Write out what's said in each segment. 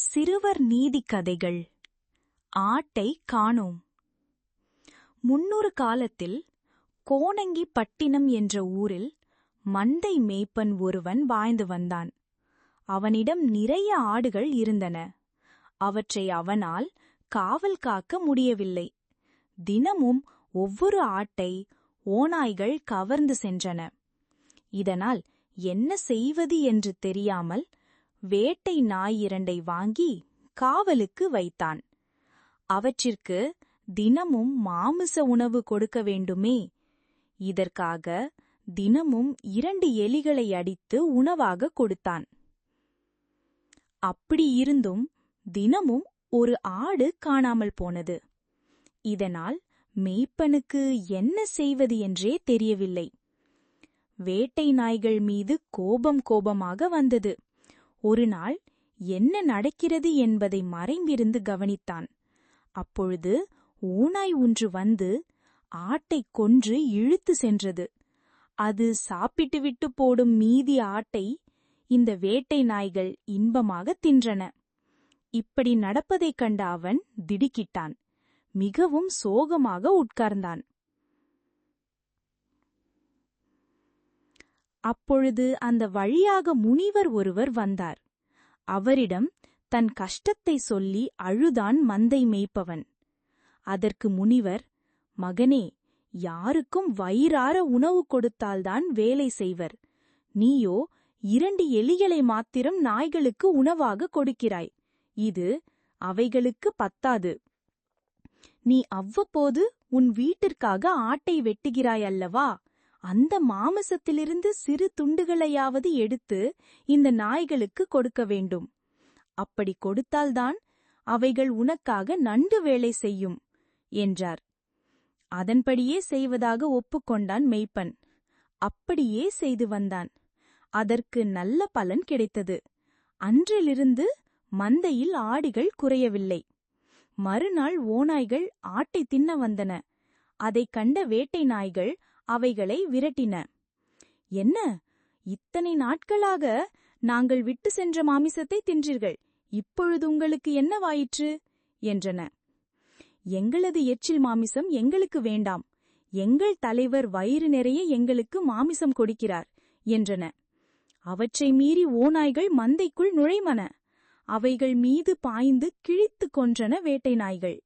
சிறுவர் நீதி கதைகள். ஆட்டை காணோம். முன்னொரு காலத்தில் கோணங்கி பட்டினம் என்ற ஊரில் மந்தை மேய்ப்பன் ஒருவன் வாழ்ந்து வந்தான். அவனிடம் நிறைய ஆடுகள் இருந்தன. அவற்றை அவனால் காவல் காக்க முடியவில்லை. தினமும் ஒவ்வொரு ஆட்டை ஓநாய்கள் கவர்ந்து சென்றன. இதனால் என்ன செய்வது என்று தெரியாமல் வேட்டை நாய் இரண்டை வாங்கி காவலுக்கு வைத்தான். அவற்றிற்கு தினமும் மாமிச உணவு கொடுக்க வேண்டுமே. இதற்காக தினமும் இரண்டு எலிகளை அடித்து உணவாக கொடுத்தான். அப்படி இருந்தும் தினமும் ஒரு ஆடு காணாமல் போனது. இதனால் மெய்ப்பனுக்கு என்ன செய்வது என்றே தெரியவில்லை. வேட்டை நாய்கள் மீது கோபம் கோபமாக வந்தது. ஒருநாள் என்ன நடக்கிறது என்பதை மறைந்திருந்து கவனித்தான். அப்பொழுது ஊனாய் ஒன்று வந்து ஆட்டைக் கொன்று இழுத்து சென்றது. அது சாப்பிட்டுவிட்டு போடும் மீதி ஆட்டை இந்த வேட்டை நாய்கள் இன்பமாக தின்றன. இப்படி நடப்பதைக் கண்ட அவன் திடுக்கிட்டான். மிகவும் சோகமாக உட்கார்ந்தான். அப்பொழுது அந்த வழியாக முனிவர் ஒருவர் வந்தார். அவரிடம் தன் கஷ்டத்தை சொல்லி அழுதான் மந்தை மேய்ப்பவன். அதற்கு முனிவர் மகனே யாருக்கும் வயிறார உணவு கொடுத்தால்தான் வேலை செய்வர். நீயோ இரண்டு எலிகளை மாத்திரம் நாய்களுக்கு உணவாக கொடுக்கிறாய். இது அவைகளுக்கு பத்தாது. நீ அவ்வப்போது உன் வீட்டிற்காக ஆட்டை வெட்டுகிறாய் அல்லவா? அந்த மாமிசத்திலிருந்து சிறு துண்டுகளையாவது எடுத்து இந்த நாய்களுக்கு கொடுக்க வேண்டும். அப்படி கொடுத்தால்தான் அவைகள் உனக்காக நன்கு வேலை செய்யும் என்றார். அதன்படியே செய்வதாக ஒப்புக்கொண்டான் மெய்ப்பன். அப்படியே செய்து வந்தான். அதற்கு நல்ல பலன் கிடைத்தது. அன்றிலிருந்து மந்தையில் ஆடுகள் குறையவில்லை. மறுநாள் ஓநாய்கள் ஆட்டை தின்ன வந்தன. அதைக் கண்ட வேட்டை நாய்கள் அவைகளை விரட்டின. என்ன? இத்தனை நாட்களாக நாங்கள் விட்டு சென்ற மாமிசத்தை தின்றீர்கள். இப்பொழுது உங்களுக்கு என்னவாயிற்று? என்றன. எங்களது எச்சில் மாமிசம் எங்களுக்கு வேண்டாம். எங்கள் தலைவர் வயிறு நிறைய எங்களுக்கு மாமிசம் கொடுக்கிறார் என்றன. அவற்றை மீறி ஓநாய்கள் மந்தைக்குள் நுழைமன. அவைகள் மீது பாய்ந்து கிழித்து கொன்றன வேட்டை நாய்கள்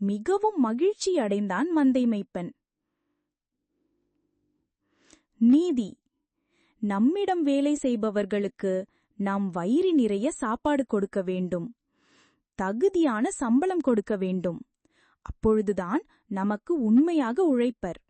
மிகவும் மகிழ்ச்சி அடைந்தான் மந்தை மைப்பன் நீதி. நம்மிடம் வேலை செய்பவர்களுக்கு நாம் வயிறு நிறைய சாப்பாடு கொடுக்க வேண்டும். தகுதியான சம்பளம் கொடுக்க வேண்டும். அப்பொழுதுதான் நமக்கு உண்மையாக உழைப்பர்.